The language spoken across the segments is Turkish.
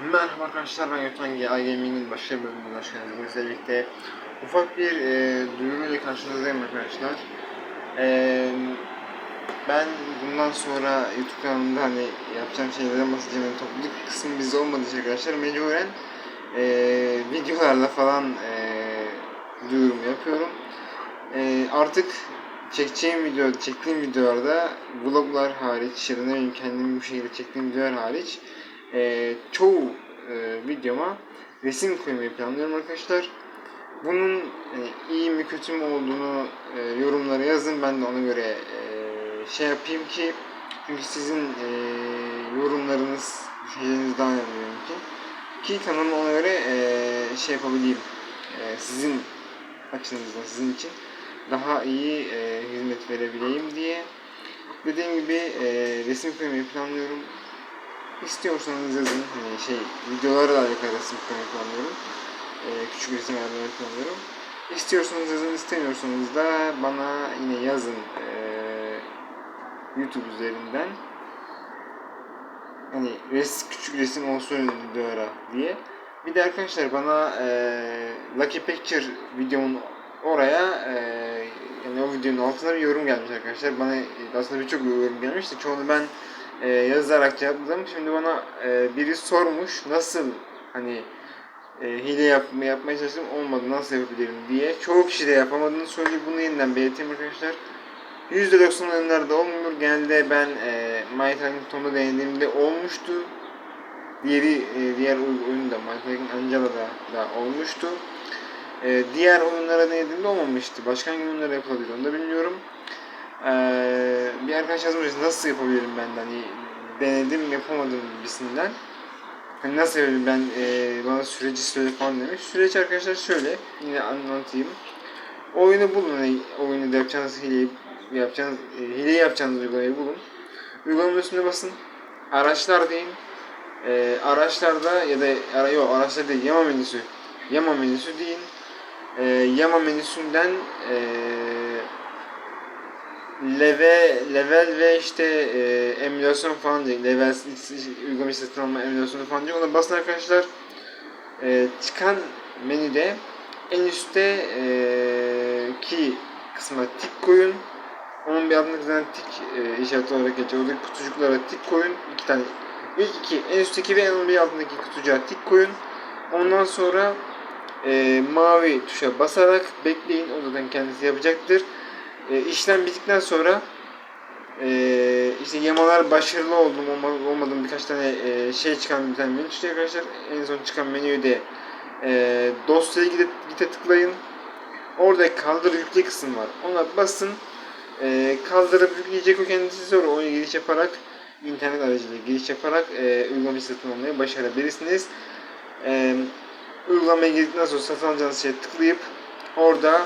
Merhaba arkadaşlar ben Yotangi iGaming'in başka bir bölümüne hoş geldiniz. Birlikte ufak bir e, duyuruyla karşınızdayım arkadaşlar. E, ben bundan sonra YouTube kanalımda hani yapacağım şeylerden bahsedeceğim. Yani topluluk kısmı bizde olmadığı için arkadaşlar mecburen e, videolarla falan e, duyurum yapıyorum. E, artık çekeceğim video, çektiğim videolarda vloglar hariç ya da ne bileyim kendim bu şekilde çektiğim videolar hariç e, çoğu e, videoma resim koymayı planlıyorum arkadaşlar. Bunun hani, iyi mi kötü mü olduğunu e, yorumlara yazın. Ben de ona göre e, şey yapayım ki çünkü sizin e, yorumlarınız, şeyleriniz daha önemli benimki. Ki kanalıma ona göre e, şey yapabileyim. E, sizin açınızdan, sizin için daha iyi e, hizmet verebileyim diye. Dediğim gibi e, resim koymayı planlıyorum. İstiyorsanız yazın. Hani şey videolara da alakalı resim koymayı. Ee, küçük resim planlıyorum. İstiyorsanız yazın, istemiyorsanız da bana yine yazın ee, YouTube üzerinden. Hani res, küçük resim olsun videolara diye. Bir de arkadaşlar bana ee, Lucky Picture videomun oraya ee, yani o videonun altına bir yorum gelmiş arkadaşlar. Bana aslında birçok yorum gelmişti. Çoğunu ben e, yazarak cevapladım. Şimdi bana e, biri sormuş nasıl hani e, hile yapma, yapmaya çalıştım olmadı nasıl yapabilirim diye. Çoğu kişi de yapamadığını söylüyor. Bunu yeniden belirteyim arkadaşlar. %90 oyunlarda olmuyor. Genelde ben e, My Talking Tom'da denediğimde olmuştu. Diğeri e, diğer oy- oyunda My Talking Angela'da da olmuştu. E, diğer oyunlara denediğimde olmamıştı. Başka hangi oyunlara yapılabilir onu da bilmiyorum. Ee, bir arkadaş yazmış nasıl yapabilirim ben hani denedim yapamadım gibisinden. Hani nasıl yapabilirim ben e, bana süreci söyle falan demiş. Süreç arkadaşlar şöyle yine anlatayım. Oyunu bulun hani oyunu yapacağınız hileyi yapacağınız e, hile yapacağınız uygulamayı bulun. Uygulamanın üstüne basın. Araçlar deyin. E, araçlarda ya da ara, yok araçlar değil yama menüsü. Yama menüsü deyin. E, yama menüsünden eee leve, level ve işte e, emülasyon falan diye level uygulama satın alma emülasyonu falan diye ona basın arkadaşlar e, çıkan menüde en üstte e, ki kısma tik koyun onun bir bir tane tik e, işareti olarak geçiyor. Oradaki kutucuklara tik koyun. iki tane. İlk iki. En üstteki ve en bir altındaki kutucuğa tik koyun. Ondan sonra e, mavi tuşa basarak bekleyin. O zaten kendisi yapacaktır. E, işlem bittikten sonra e, işte yamalar başarılı oldum olma- olmadım birkaç tane e, şey çıkan bir tane menü çıkıyor arkadaşlar. En son çıkan menüyü de e, dosyaya gidip gite tıklayın. Orada kaldır yükle kısım var. Ona basın. E, kaldırıp yükleyecek o kendisi sonra oyuna giriş yaparak internet aracılığıyla giriş yaparak e, uygulamayı satın almayı başarabilirsiniz. E, uygulamaya girdikten sonra satın alacağınız şeye tıklayıp orada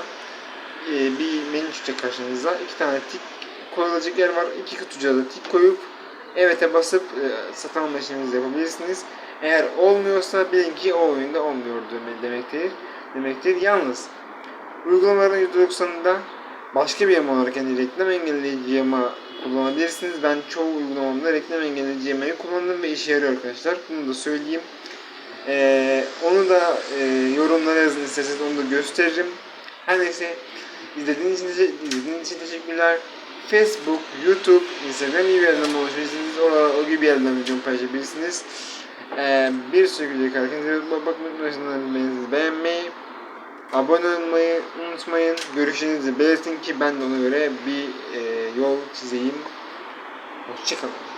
e, bir menü çıkacak karşınıza. İki tane tik koyulacak yer var. İki kutucuğa da tik koyup evet'e basıp e, satın alma yapabilirsiniz. Eğer olmuyorsa bilin ki o oyunda olmuyor deme- demektir. Demektir. Yalnız uygulamaların %90'ında başka bir yama olarak yani reklam engelleyici yama kullanabilirsiniz. Ben çoğu uygulamamda reklam engelleyici yamayı kullandım ve işe yarıyor arkadaşlar. Bunu da söyleyeyim. Ee, onu da e, yorumlara yazın isterseniz onu da gösteririm. Her neyse izlediğiniz için, izlediğiniz için teşekkürler. Facebook, YouTube, Instagram gibi yerlerden ulaşabilirsiniz. O, o gibi yerlerden videomu paylaşabilirsiniz. Ee, bir videoya kadar kendinize bakmayı unutmayın. Beğenmeyi, abone olmayı unutmayın. Görüşlerinizi belirtin ki ben de ona göre bir e, yol çizeyim. Hoşçakalın.